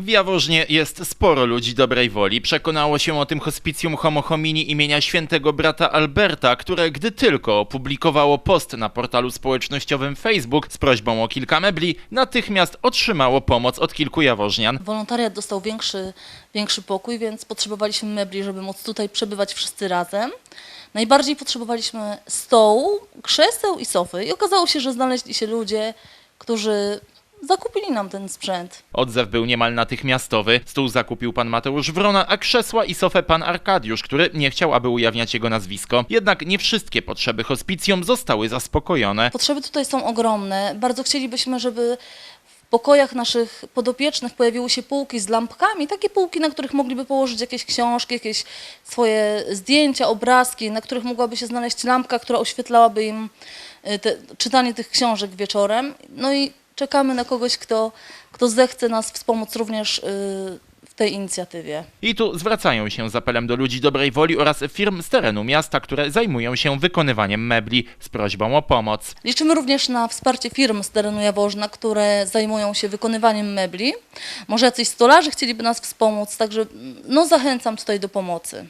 W Jaworznie jest sporo ludzi dobrej woli. Przekonało się o tym hospicjum Homo Homini imienia świętego brata Alberta, które gdy tylko opublikowało post na portalu społecznościowym Facebook z prośbą o kilka mebli, natychmiast otrzymało pomoc od kilku jaworznian. Wolontariat dostał większy, większy pokój, więc potrzebowaliśmy mebli, żeby móc tutaj przebywać wszyscy razem. Najbardziej potrzebowaliśmy stołu, krzeseł i sofy. I okazało się, że znaleźli się ludzie, którzy zakupili nam ten sprzęt. Odzew był niemal natychmiastowy. Stół zakupił pan Mateusz Wrona, a krzesła i sofę pan Arkadiusz, który nie chciał, aby ujawniać jego nazwisko. Jednak nie wszystkie potrzeby hospicjum zostały zaspokojone. Potrzeby tutaj są ogromne. Bardzo chcielibyśmy, żeby w pokojach naszych podopiecznych pojawiły się półki z lampkami, takie półki, na których mogliby położyć jakieś książki, jakieś swoje zdjęcia, obrazki, na których mogłaby się znaleźć lampka, która oświetlałaby im y, te, czytanie tych książek wieczorem. No i czekamy na kogoś, kto, kto zechce nas wspomóc również y, w tej inicjatywie. I tu zwracają się z apelem do ludzi dobrej woli oraz firm z terenu miasta, które zajmują się wykonywaniem mebli z prośbą o pomoc. Liczymy również na wsparcie firm z terenu Jaworzna, które zajmują się wykonywaniem mebli. Może jacyś stolarze chcieliby nas wspomóc, także no, zachęcam tutaj do pomocy.